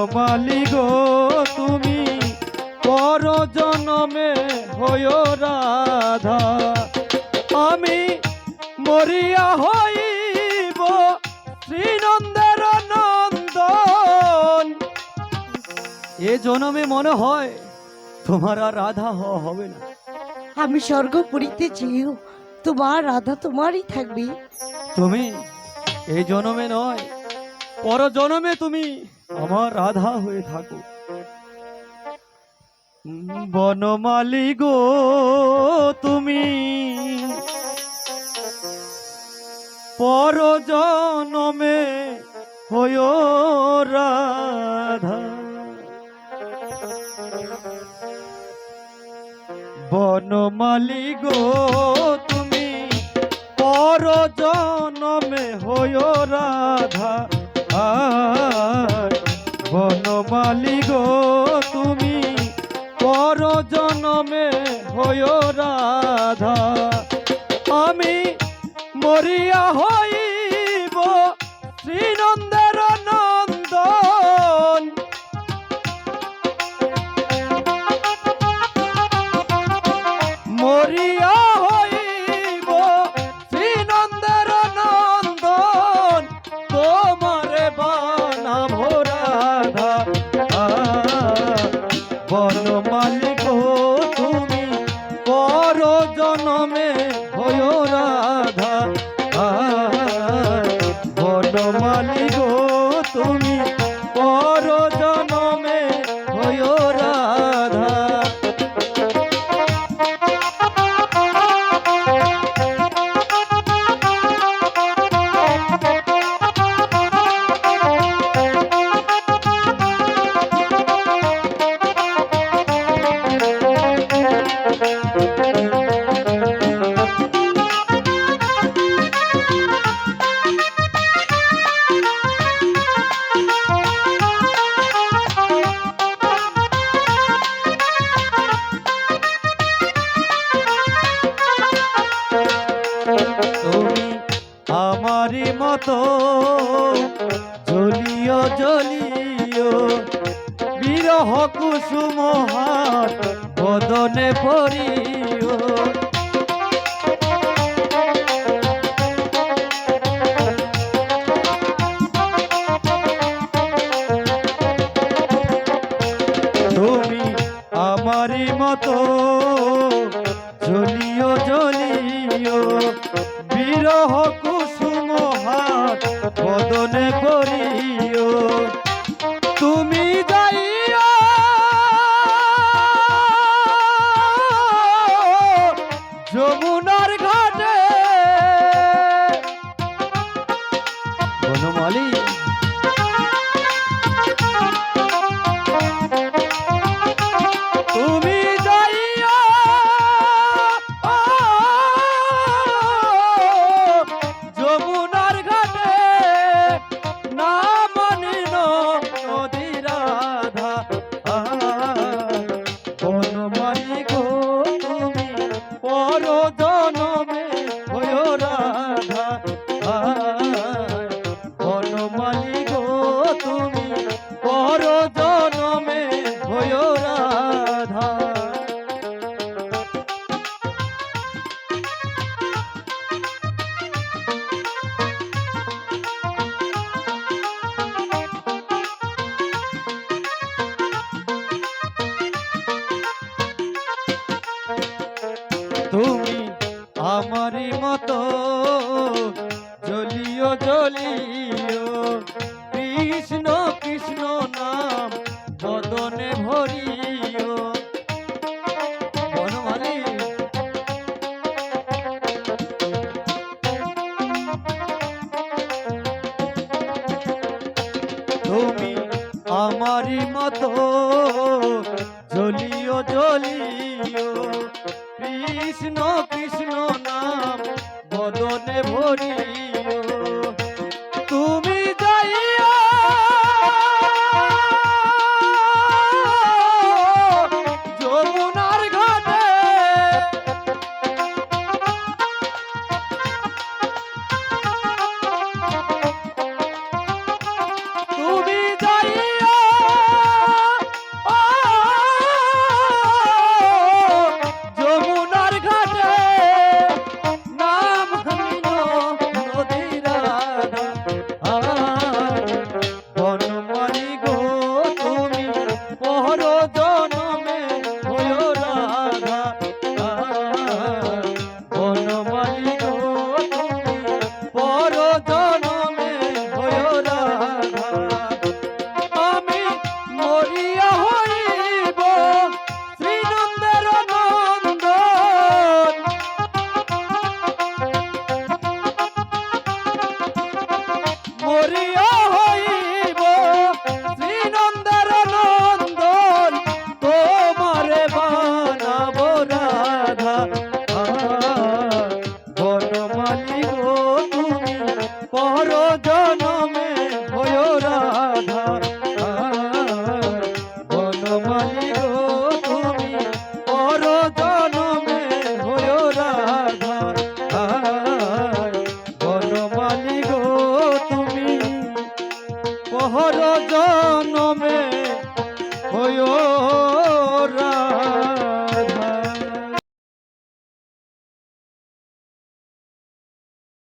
বনমালি গো তুমি পর জনমে হয় রাধা। আমি মরিয়া হইব শ্রীনন্দের নন্দন। এ জনমে মনে হয় তোমার আর রাধা হওয়া হবে না। আমি স্বর্গপুরীতে যেও তোমার রাধা তোমারই থাকবে। তুমি এই জনমে নয় পর জনমে তুমি আমার রাধা হয়ে থাকো। বনমালী গো, তুমি পর জনমে হয় রাধা। বনমালী গো, তুমি পর জনমে হয় রাধা। আয় বনমালী গো তুমি পর জনমে হয় রাধা। আমি মরিয়া হইব জনমে আমারই মতো, জ্বলিও জ্বলিও, বিরহ কুসুম হাত বদনে পড়িও তুমি আমারই মতো, জ্বলিও জ্বলিও, বিরহ বদনে পড়িও আমারই মতো জলিও জলিও কৃষ্ণ কৃষ্ণ নাম বদনে ভরিও পহর জনমে হয়